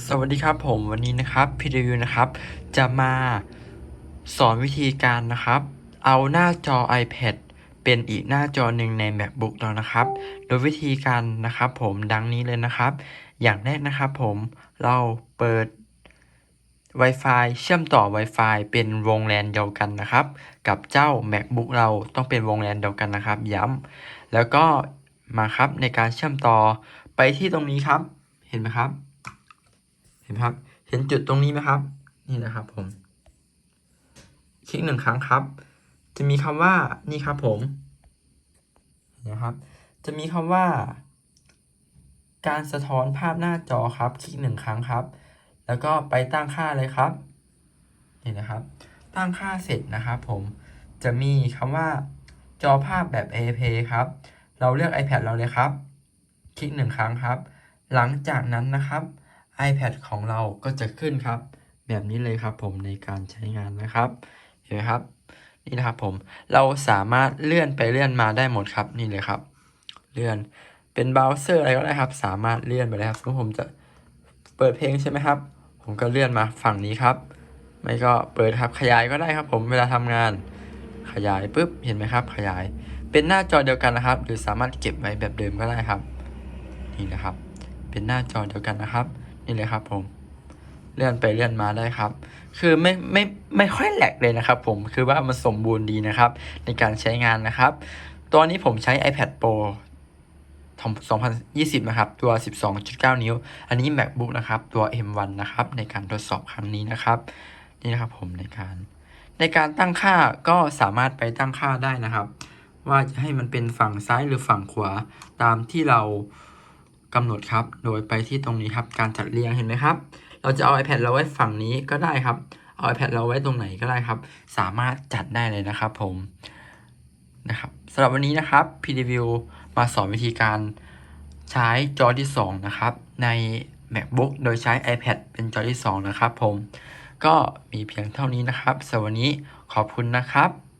สวัสดีครับผมวันนี้นะครับพีรีวิวนะครับ จะมาสอนวิธีการนะครับ เอาหน้าจอ iPad เป็นอีกหน้าจอหนึ่งใน MacBook เรานะครับ โดยวิธีการนะครับ ผมดังนี้เลยนะครับ อย่างแรกนะครับ ผมเราเปิด Wi-Fi เชื่อมต่อ Wi-Fi เป็นวง LAN เดียวกันนะครับ กับเจ้า MacBook เราต้องเป็นวง LAN เดียวกันนะครับ ย้ำแล้วก็มาครับในการเชื่อมต่อไปที่ตรงนี้ครับ เห็นไหมครับ นไหมครับ เห็นจุดตรงนี้ไหมครับ นี่นะครับผม คลิกหนึ่งครั้งครับ จะมีคำว่านี่ครับผมนะครับ จะมีคำว่า การสะท้อนภาพหน้าจอครับ คลิกหนึ่งครั้งครับ แล้วก็ไปตั้งค่าเลยครับนี่นะครับ ตั้งค่าเสร็จนะครับผม จะมีคำว่าจอภาพแบบ APK ครับ เราเลือก iPad เราเลยครับ คลิกหนึ่งครั้งครับ หลังจากนั้นนะครับ iPad ของเราก็จะขึ้นครับ แบบนี้เลยครับผมในการใช้งานนะครับเห็นไหมครับนี่นะครับผมเราสามารถเลื่อนไปเลื่อนมาได้หมดครับนี่เลยครับ เลื่อนเป็นเบราว์เซอร์อะไรก็ได้ครับ สามารถเลื่อนไปเลยครับสมมติผมจะเปิดเพลงใช่ไหมครับ ผมก็เลื่อนมาฝั่งนี้ครับ ไม่ก็เปิดครับขยายก็ได้ครับ ผมเวลาทำงาน ขยายปุ๊บเห็นไหมครับ ขยายเป็นหน้าจอเดียวกันนะครับ หรือสามารถเก็บไว้แบบเดิมก็ได้ครับ นี่นะครับ เป็นหน้าจอเดียวกันนะครับ นี่เลยครับผมเลื่อนไปเลื่อนมาได้ครับ คือไม่ไม่ไม่ค่อยแหลกเลยนะครับ ผมคือว่ามันสมบูรณ์ดีนะครับ ในการใช้งานนะครับตัวนี้ผมใช้ iPad Pro 2020 นะครับ ตัว 12.9 นิ้ว อันนี้ MacBook นะครับ ตัว M1 นะครับ ในการทดสอบครั้งนี้นะครับ นี่นะครับผมในการ ในการตั้งค่าก็สามารถไปตั้งค่าได้นะครับ ว่าจะให้มันเป็นฝั่งซ้ายหรือฝั่งขวาตามที่เรา กำหนดครับ โดยไปที่ตรงนี้ครับ การจัดเรียงเห็นไหมครับ เราจะเอา iPad เราไว้ฝั่งนี้ก็ได้ครับ เอา iPad เราไว้ตรงไหนก็ได้ครับ สามารถจัดได้เลยนะครับผม นะครับสำหรับวันนี้นะครับ PDView มาสอนวิธีการใช้จอที่ 2 นะครับ ใน MacBook โดยใช้ iPad เป็นจอที่ 2 นะครับผม ก็มีเพียงเท่านี้นะครับสำหรับวันนี้ขอบคุณนะครับ